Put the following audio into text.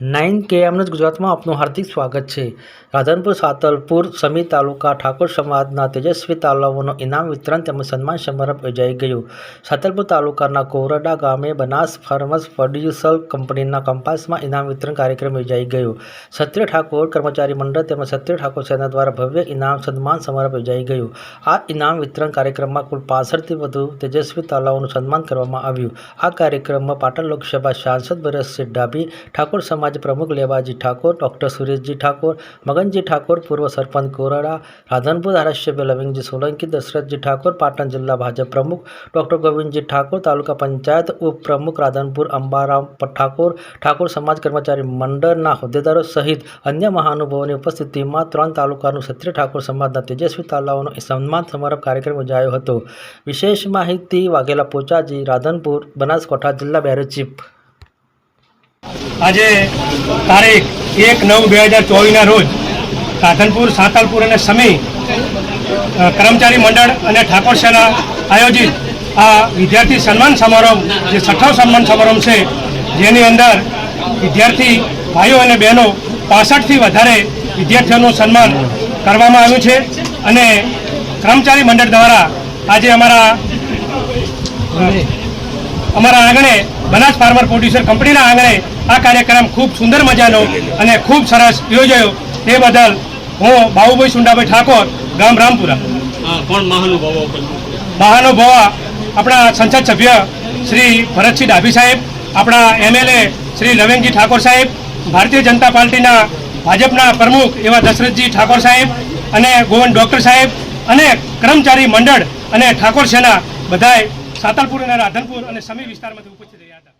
Nine કેએમનું ગુજરાતમાં આપનું હાર્દિક સ્વાગત છે. રાધનપુર, સાતલપુર, સમી તાલુકા, ઠાકોર સમાજના તેજસ્વી તાલાવોનો ઇનામ વિતરણ તેમજ સન્માન સમારંભ યોજાઈ ગયું. સાતલપુર તાલુકાના કોરડા ગામે બનાસ ફાર્મસ પ્રોડ્યુસર કંપનીના કંપાસમાં ઇનામ વિતરણ કાર્યક્રમ યોજાઈ ગયો. સત્ય ઠાકોર કર્મચારી મંડળ તેમજ સત્ય ઠાકોર સેના દ્વારા ભવ્ય ઇનામ સન્માન સમારંભ યોજાઈ ગયું. આ ઇનામ વિતરણ કાર્યક્રમમાં કુલ પાસઠથી વધુ તેજસ્વી તાલાવોનું સન્માન કરવામાં આવ્યું. આ કાર્યક્રમમાં પાટણ લોકસભા સાંસદ ભરતસિંહ ડાભી, ઠાકોર સમાજ પ્રમુખ લેવાજી ઠાકોર, ડૉક્ટર સુરેશજી ઠાકોર, મગનજી ઠાકોર, પૂર્વ સરપંચ કોરડા રાધનપુર ધારાસભ્ય લવિંગજી સોલંકી, દશરથજી ઠાકોર, પાટણ જિલ્લા ભાજપ પ્રમુખ, ડૉક્ટર ગોવિંદજી ઠાકોર, તાલુકા પંચાયત ઉપપ્રમુખ રાધનપુર અંબારામ ઠાકોર ઠાકોર સમાજ કર્મચારી મંડળના હોદ્દેદારો સહિત અન્ય મહાનુભાવોની ઉપસ્થિતિમાં ત્રણ તાલુકાનું ક્ષત્રિય ઠાકોર સમાજના તેજસ્વી તાલાઓનો સન્માન સમારંભ કાર્યક્રમ યોજાયો હતો. વિશેષ માહિતી વાઘેલા પોચાજી, રાધનપુર, બનાસકાંઠા જિલ્લા બ્યુરો ચીફ આજે તારીખ એક નવ બે હજાર ચોવીસના રોજ રાધનપુર, સાંતલપુર અને સમી કર્મચારી મંડળ અને ઠાકોર સેના આયોજિત આ વિદ્યાર્થી સન્માન સમારંભ જે છઠ્ઠો સન્માન સમારંભ છે, જેની અંદર વિદ્યાર્થી ભાઈઓ અને બહેનો પાસઠથી વધારે વિદ્યાર્થીઓનું સન્માન કરવામાં આવ્યું છે અને કર્મચારી મંડળ દ્વારા આજે અમારા અમારા આંગણે બનાસ ફાર્મર પ્રોડ્યુસર કંપનીના આંગણે આ કાર્યક્રમ ખૂબ સુંદર મજાનો અને ખૂબ સરસ યોજાયો. તે બદલ હું બાહુભાઈ સુંડાભાઈ ઠાકોર ગામ રામપુરા. કોણ મહાનુભાવો મહાનુભાવા આપણા સંસદ સભ્ય શ્રી ભરતસિંહ ડાભી સાહેબ આપણા એમએલએ શ્રી લવેંગજી ઠાકોર સાહેબ ભારતીય જનતા પાર્ટીના ભાજપના પ્રમુખ એવા દશરથજી ઠાકોર સાહેબ અને ગોવન ડૉક્ટર સાહેબ અને કર્મચારી મંડળ અને ઠાકોર સેના બધાએ સાતલપુર અને રાધનપુર અને સમી વિસ્તારમાંથી ઉપસ્થિત રહ્યા હતા.